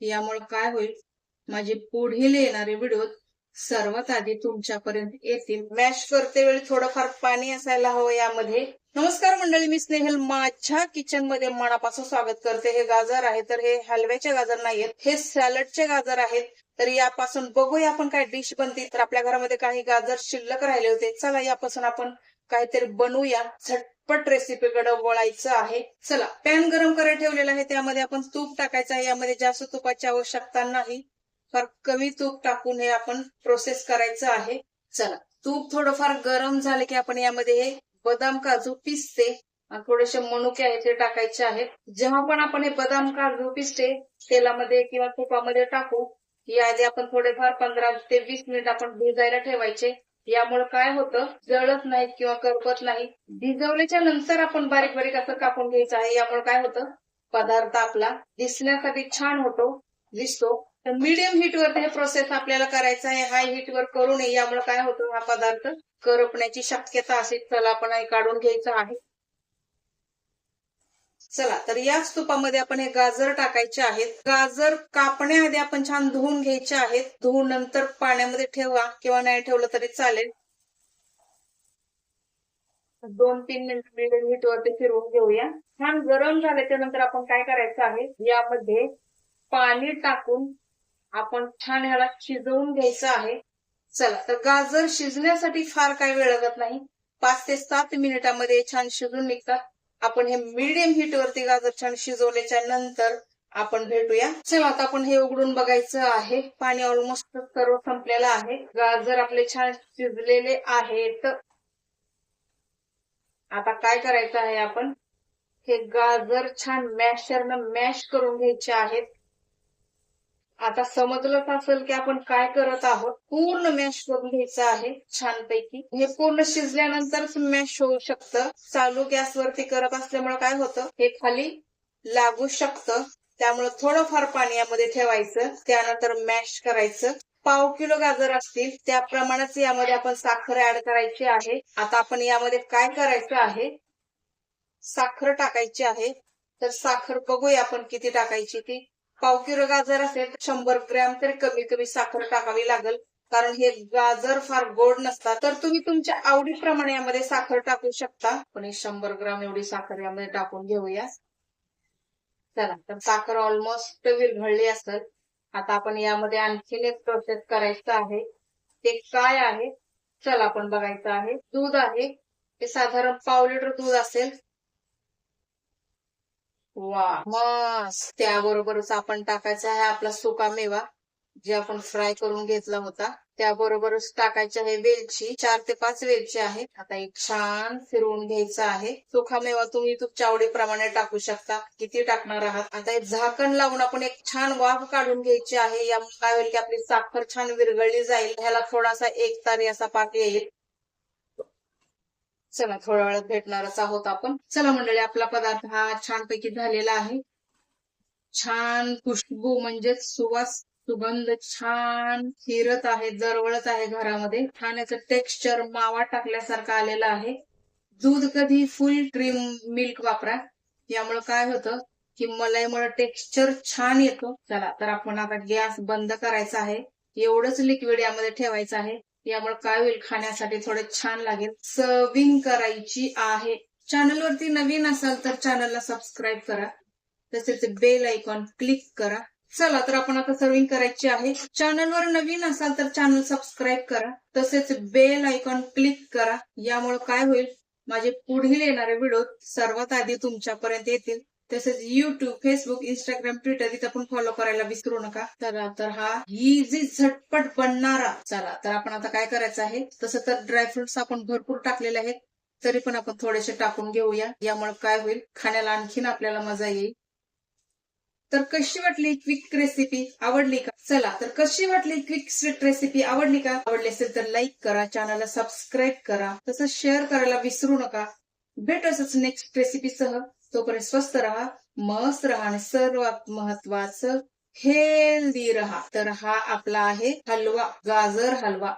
यामुळे काय होईल? माझे पुढील येणारे व्हिडिओ सर्वात आधी तुमच्यापर्यंत येतील. मॅश करते वेळी थोडंफार पाणी असायला हवं यामध्ये. नमस्कार मंडळी मी स्नेहल. माझ्या किचनमध्ये मनापासून स्वागत करते. हे गाजर आहे तर हे हलव्याचे गाजर नाहीयेत. हे सॅलडचे गाजर आहेत. तर यापासून बघूया आपण काय डिश बनते तर आपल्या घरामध्ये काही गाजर शिल्लक राहिले होते. चला यापासून आपण काहीतरी बनवूया. झटपट रेसिपीकडे वळायचं आहे. चला पॅन गरम करायला ठेवलेला आहे. त्यामध्ये आपण तूप टाकायचं आहे. यामध्ये जास्त तुपाची आवश्यकता नाही. फार कमी तूप टाकून हे आपण प्रोसेस करायचं आहे. चला तूप थोडंफार गरम झालं की आपण यामध्ये हे बदाम काजू पिसते. आणि थोडेसे मनुके आहेत ते टाकायचे आहेत. जेव्हा पण आपण हे बदाम काजू पिसते तेलामध्ये किंवा तुपामध्ये टाकू याआधी आपण थोडेफार पंधरा ते वीस मिनिट आपण भिजायला ठेवायचे. यामुळे काय होतं? जळत नाही किंवा करपत नाही भिजवल्याच्या नंतर आपण बारीक बारीक असं कापून घ्यायचं आहे. यामुळे काय होतं? पदार्थ आपला दिसण्यासाठी छान होतो दिसतो. तर मीडियम हीट वर हे प्रोसेस आपल्याला करायचा आहे. हाय हीट वर करू नये. यामुळे काय होतं? हा पदार्थ करपण्याची शक्यता असेल. चला आपण हे काढून घ्यायचं आहे. चला तर याच तुपामध्ये आपण हे गाजर टाकायचे आहेत. गाजर कापण्याआधी आपण छान धुवून घ्यायचे आहेत. धुवून नंतर पाण्यामध्ये ठेवा किंवा नाही ठेवलं तरी चालेल. दोन तीन मिनिट मिडियम हीट वरती फिरवून घेऊया. छान गरम झाल्याच्यानंतर आपण काय करायचं आहे? यामध्ये पाणी टाकून आपण छान ह्याला शिजवून घ्यायचं आहे. चला तर गाजर शिजण्यासाठी फार काही वेळ लागत नाही. पाच ते सात मिनिटांमध्ये छान शिजून निघतात. आपण हे मीडियम हीट वरती गाजर छान शिजवल्याच्या नंतर आपण भेटूया. चला आता आपण हे उघडून बघायचं आहे. पाणी ऑलमोस्ट सर्व संपलेलं आहे. गाजर आपले छान शिजलेले आहेत. आता काय करायचं आहे आपण? हे गाजर छान मॅशरनं मॅश करून घ्यायचे आहेत. आता समजलंच असेल की आपण काय करत आहोत. पूर्ण मॅश करून घ्यायचं आहे छानपैकी. हे पूर्ण शिजल्यानंतरच मॅश होऊ शकतं. चालू गॅसवरती करत असल्यामुळे काय होतं? हे खाली लागू शकतं. त्यामुळे थोडंफार पाणी यामध्ये ठेवायचं. त्यानंतर मॅश करायचं. पाव किलो गाजर असतील त्याप्रमाणेच यामध्ये आपण साखर ऍड करायची आहे. आता आपण यामध्ये काय करायचं आहे? साखर टाकायची आहे. तर साखर बघूया आपण किती टाकायची ती. पाव किलो गाजर असेल तर शंभर ग्रॅम तरी कमी कमी साखर टाकावी लागेल. कारण हे गाजर फार गोड नसतात. तर तुम्ही तुमच्या आवडीप्रमाणे यामध्ये साखर टाकू शकता. पण हे शंभर ग्राम एवढी साखर यामध्ये टाकून घेऊया. चला तर साखर ऑलमोस्ट विरघळली असेल. आता आपण यामध्ये आणखीन एक प्रोसेस करायचं आहे. ते काय आहे? चला आपण बघायचं आहे. दूध आहे. हे साधारण पाव लिटर दूध असेल. वा मस्त त्याबरोबरच आपण टाकायचा आहे आपला सुका मेवा जे आपण फ्राय करून घेतला होता. त्याबरोबरच टाकायचे आहे वेलची चार ते पाच वेलची आहे. आता एक छान फिरवून घ्यायचा आहे. सुका मेवा तुम्ही तुमच्या आवडीप्रमाणे टाकू शकता. किती टाकणार आहात? आता एक झाकण लावून आपण एक छान वाफ काढून घ्यायची आहे. यामुळे काय होईल की आपली साखर छान विरघळली जाईल. ह्याला थोडासा एक तारी असा पाक येईल. चला थोड्या वेळात भेटणारच आहोत आपण. चला मंडळी आपला पदार्थ हा छानपैकी झालेला आहे. छान खुशबू म्हणजे सुवास सुगंध छान फिरत आहे जरवळत आहे घरामध्ये. छान याचं टेक्स्चर मावा टाकल्यासारखं आलेलं आहे. दूध कधी फुल क्रीम मिल्क वापरा. यामुळे काय होतं की मलाईमुळे टेक्स्चर छान येतो. चला तर आपण आता गॅस बंद करायचा आहे. एवढंच लिक्विड यामध्ये ठेवायचं आहे. यामुळे काय होईल? खाण्यासाठी थोडे छान लागेल. सर्विंग करायची आहे. चॅनल वरती नवीन असाल तर चॅनलला सबस्क्राईब करा. तसेच बेल आयकॉन क्लिक करा. चला तर आपण आता सर्विंग करायची आहे. चॅनलवर नवीन असाल तर चॅनल सबस्क्राईब करा. तसेच बेल आयकॉन क्लिक करा. यामुळे काय होईल? माझे पुढील येणारे व्हिडिओ सर्वात आधी तुमच्यापर्यंत येतील. तसेच युट्यूब फेसबुक इंस्टाग्राम ट्विटर इथं पण फॉलो करायला विसरू नका. चला तर हा इझी झटपट बनणारा चला तर आपण आता काय करायचं आहे? तसं तर ड्रायफ्रुट्स आपण भरपूर टाकलेले आहेत तरी पण आपण थोडेसे टाकून घेऊया. यामुळे काय होईल? खाण्याला आणखीन आपल्याला मजा येईल. तर कशी वाटली क्विक रेसिपी आवडली का? चला तर कशी वाटली क्विक स्वीट रेसिपी आवडली का? आवडली असेल तर लाईक करा चॅनलला सबस्क्राईब करा. तसंच शेअर करायला विसरू नका. भेट असंच नेक्स्ट रेसिपी सह. तोपर्यंत स्वस्त राहा मस्त राहा आणि सर्वात महत्वाचं हेल्दी राहा. तर हा आपला आहे हलवा गाजर हलवा.